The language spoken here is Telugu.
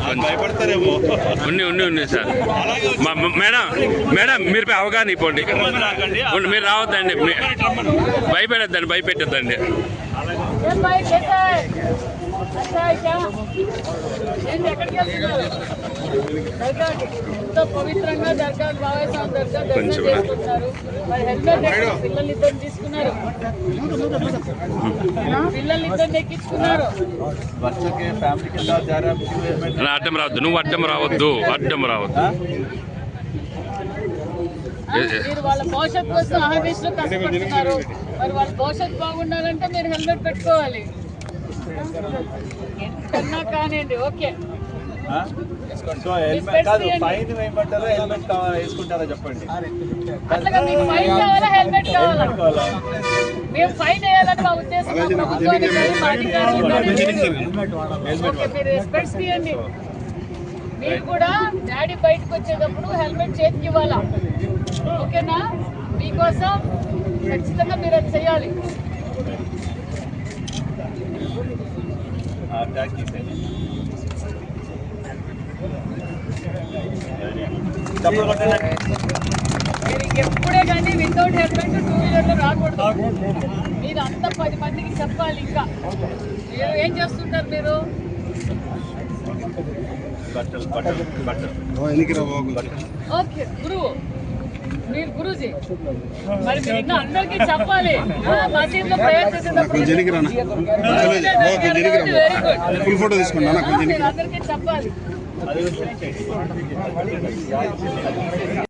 కొద్ది కొన్ని ఉన్నాయి సార్. మేడం మేడం మీరు అవగాహన ఇవ్వండి. మీరు రావద్దండి భయపెడద్దండి భయపెట్టద్దండి ఎంతో పవిత్రంగా దర్గా బాబాసాహెబ్ దర్గా దర్శనం చేసుకుంటున్నారు మరి హెల్మెట్ పిల్లల్ని ఇద్దరు తీసుకున్నారు పిల్లల్ని ఇద్దరు ఎక్కించుకున్నారు అడ్డం రావద్దు. నువ్వు అడ్డం రావద్దు. అడ్డం రావద్దు. మీరు వాళ్ళ భవిష్యత్తు కోసం ఆహావేశ్లో కష్టపడుతున్నారు. మరి వాళ్ళ భవిష్యత్తు బాగుండాలంటే మీరు హెల్మెట్ పెట్టుకోవాలి. కానివ్వండి ఓకే. సో హెల్మెట్ కాదు ఫైన్ వేయమంటారా హెల్మెట్ కావాలా వేసుకుంటారా చెప్పండి? హెల్మెట్ కావాలా? మేము ఫైన్ వేయాలని మా ఉద్దేశం మీరు రెస్పెక్ట్స్ తీయండి మీరు కూడా డాడీ బయటకు వచ్చేటప్పుడు హెల్మెట్ చేతికి ఇవ్వాలా? ఓకేనా? మీకోసం ఖచ్చితంగా మీరు అది చేయాలి. తీసేయండి. మీరు ఎప్పుడే కానీ వితౌట్ హెల్మెట్ టూ వీలర్లో రాకూడదు. మీరు అంతా పది మందికి చెప్పాలి ఇంకా. మీరు ఏం చేస్తుంటారు మీరు? బట్టలు బట్టలు బట్టలు. ఓకే గురువు. మీరు గురుజీ. మరి మీరు ఇంకా అందరికీ చెప్పాలి. ఆ, మసీదులో ప్రేయర్ చేసేటప్పుడు వెరీ గుడ్ ఫుల్ ఫోటో తీసుకున్నా కొంచెం మీరు అందరికీ చెప్పాలి అది కూడా